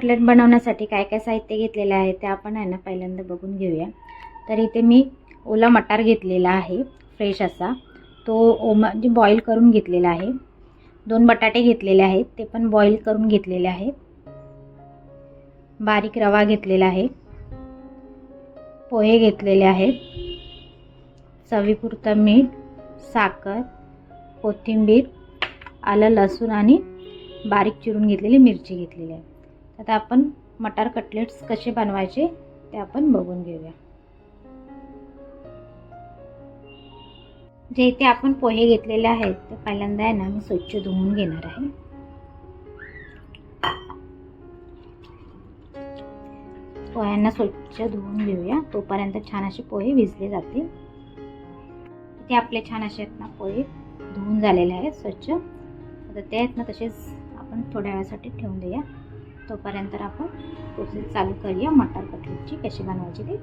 Cutlet बनवण्यासाठी काय काय साहित्य घेतलेलं आहे ते आपण आहे ना पहिल्यांदा बघून घेऊया. तर इथे मी ओला मटार घेतलेला आहे फ्रेश असा. तो ओमा म्हणजे बॉईल करून घेतलेला आहे. दोन बटाटे घेतलेले आहेत ते पण बॉईल करून घेतलेले आहेत. बारीक रवा घेतलेला आहे. पोहे घेतलेले आहेत. चवीपुरतं मीठ साखर कोथिंबीर आलं लसूण आणि बारीक चिरून घेतलेली मिरची घेतलेली आहे. आता आपण मटार कटलेट्स कसे बनवायचे ते आपण बघून घेऊया. जे इथे आपण पोहे घेतलेले आहेत ते पहिल्यांदा आहे ना मी स्वच्छ धुवून घेणार आहे. पोह्यांना स्वच्छ धुवून घेऊया. तोपर्यंत छान असे पोहे भिजले जातील. इथे आपले छान असे आहेत ना पोहे धुवून झालेले आहेत स्वच्छ. आता ते आहेत ना तसेच आपण थोड्या वेळासाठी ठेवून देऊया. तोपर्यंत आपण प्रोसेस चालू करूया मटार कटलेटची कशी बनवायची ती.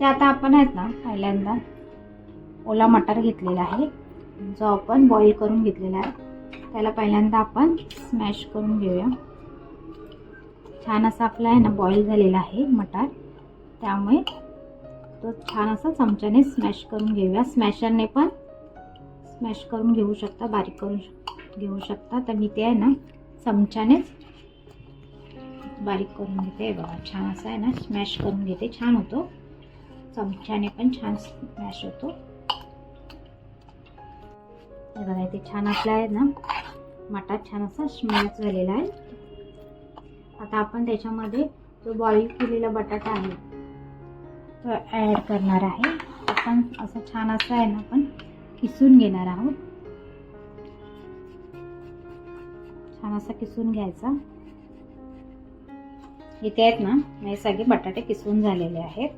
ते आता आपण आहेत ना पहिल्यांदा ओला मटार घेतलेला आहे. जो आपण बॉईल करून घेतलेला आहे. त्याला पहिल्यांदा आपण स्मॅश करून घेऊया. छान असा आपला आहे ना बॉईल झालेला आहे मटार. त्यामुळे तो छान असा चमच्याने स्मॅश करून घेऊया. स्मॅशरने पण स्मॅश करून घेऊ शकता बारीक करून घेऊ शकता. तर मी ते आहे ना चमच्यानेच बारीक करून घेते. हे बघा छान असं आहे ना स्मॅश करून घेते. छान होतो. चमच्याने पण छान स्मॅश होतो. हे बघा इथे छान आपला आहे ना मटात छान असा स्मॅश झालेला आहे. आता आपण त्याच्यामध्ये जो बॉईल केलेला बटाटा आहे तो ॲड करणार आहे. आपण असं छान असं आहे ना आपण किसून घेणार आहोत. छान असा किसून घ्यायचा. इथे आहेत ना हे सगळे बटाटे किसून झालेले आहेत.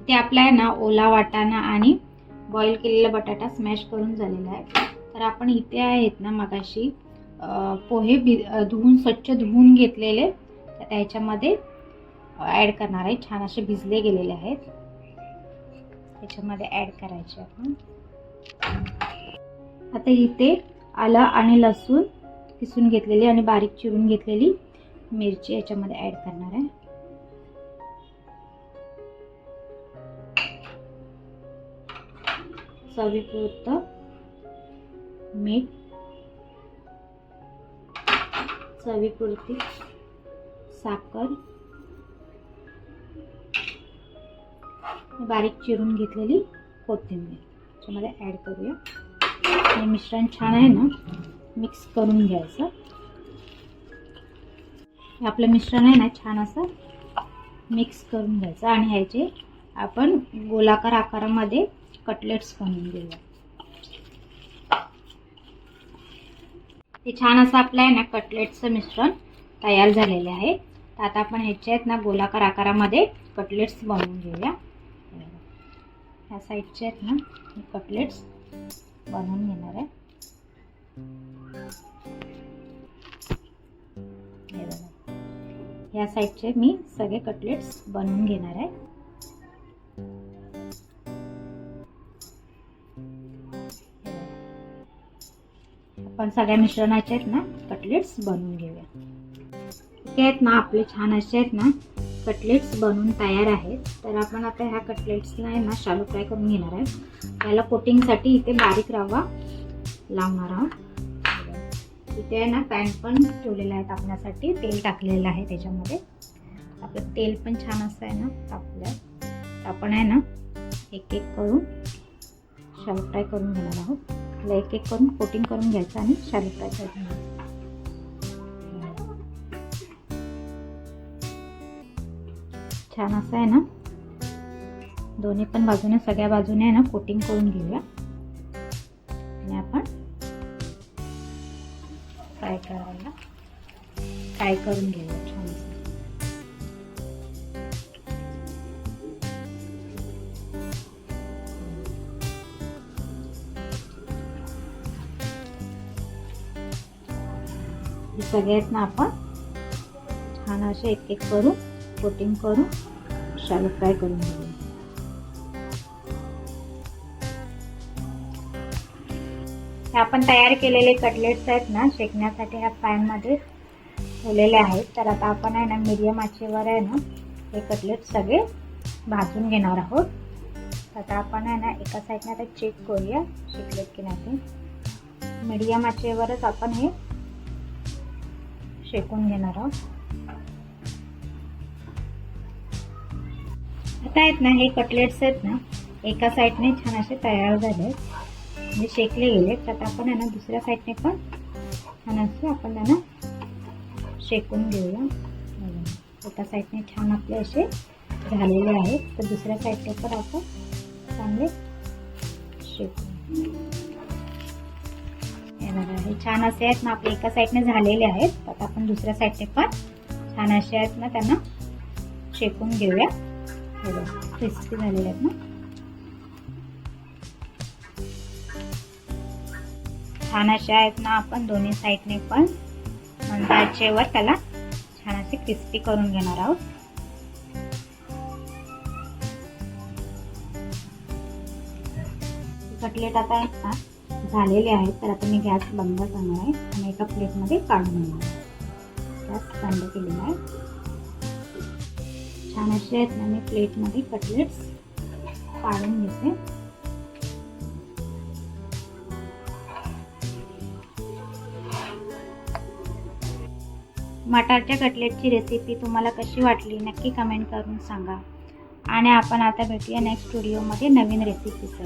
इथे आपला आहे ना ओला वाटाणा आणि बॉईल केलेला बटाटा स्मॅश करून झालेला आहे. तर आपण इथे आहेत ना मगाशी पोहे भि धुवून स्वच्छ धुवून घेतलेले. तर त्याच्यामध्ये ॲड करणार आहे. छान असे भिजले गेलेले आहेत. त्याच्यामध्ये ॲड करायचे आपण. आता इथे आलं आणि लसूण किसून घेतलेली आणि बारीक चिरून घेतलेली. मिरची याच्यामध्ये ॲड करणार आहे. चवीपुरतं मीठ चवीपुरती साखर. बारीक चिरून घेतलेली कोथिंबीर. त्याच्यामध्ये ॲड करूया. हे मिश्रण छान आहे ना? मिक्स करून घ्यायचं. हे आपलं मिश्रण आहे ना छान असं मिक्स करून घ्यायचं. आणि ह्याचे आपण गोलाकार आकारामध्ये कटलेट्स बनवून घेऊया. हे छान असं आपलं आहे ना कटलेट्सचं मिश्रण तयार झालेले आहे. तर आता आपण ह्याचे आहेत ना गोलाकार आकारामध्ये कटलेट्स बनवून घेऊया. ह्या साईडचे आहेत ना कटलेट्स बनवून घेणार आहे. या साईडचे मी सगळे कटलेट्स बनवून घेणार आहे. आपण सगळ्या मिश्रणाचे आहेत ना कटलेट्स बनवून घेऊया. ठीक आहेत ना आपले छान असे आहेत ना कटलेट्स बनवून तयार आहेत. तर आपण आता ह्या कटलेट्सला आहे ना शालो फ्राय करून घेणार आहे. त्याला कोटिंगसाठी इथे बारीक रवा लावणार आहोत. इथे आहे ना पॅन पण ठेवलेला आहे तापण्यासाठी तेल टाकलेलं आहे त्याच्यामध्ये. आपलं तेल पण छान असं आहे ना तापलं. आपण आहे ना एक एक करून शालो फ्राय करून घेणार आहोत. त्याला एक एक करून कोटिंग करून घ्यायचं आणि शालो फ्राय करून घ्यायचं छान असं आहे ना. दोन्ही पण बाजूने सगळ्या बाजूने आहे ना कोटिंग करून घेऊया. आणि आपण फ्राय करायला? फ्राय करून घेऊया छान सगळ्यात सगळे आहेत ना आपण? छान असे एक एक करून कोटिंग करून शालो फ्राय करून घेऊया हे आपण तयार केलेले कटलेट्स आहेत ना शेकण्यासाठी ह्या पॅनमध्ये ठेवलेले आहेत. तर आता आपण आहे ना मीडियम आचेवर आहे ना हे कटलेट सगळे भाजून घेणार आहोत. तर आता आपण आहे ना एका साईडने आता चेक करूया शिकलेत की नाही. ते मीडियम आचेवरच आपण हे शेकून घेणार आहोत. आता आहेत ना हे कटलेट्स आहेत ना एका साईडने छान असे तयार झाले म्हणजे शेकले गेले तर आता आपण यांना ना दुसऱ्या साईडने पण छान असे आपण त्यांना शेकून घेऊया. एका साईडने छान आपले असे झालेले आहेत. तर दुसऱ्या साईडने पण आपण चांगले शेकून येणार आहे छान असे आहेत ना आपले एका साईडने झालेले आहेत. आता आपण दुसऱ्या साईडने पण छान असे आहेत ना त्यांना शेकून घेऊया. हे क्रिस्पी झालेले आहेत ना. छान असे आहेत ना आपण दोन्ही साईडने पण. मंदाचेवर त्याला छान असे क्रिस्पी करून घेणार आहोत. कटलेट आता आहेत ना झालेले आहेत. तर आता मी गॅस बंद करणार आहे आणि एका प्लेटमध्ये काढून घेणार गॅस बंद केलेला आहे. छान असे आहेत ना मी प्लेटमध्ये कटलेट्स काढून घेते. मटारच्या कटलेटची रेसिपी तुम्हाला कशी वाटली नक्की कमेंट करून सांगा. आणि आपण आता भेटूया नेक्स्ट व्हिडिओमध्ये नवीन रेसिपीसह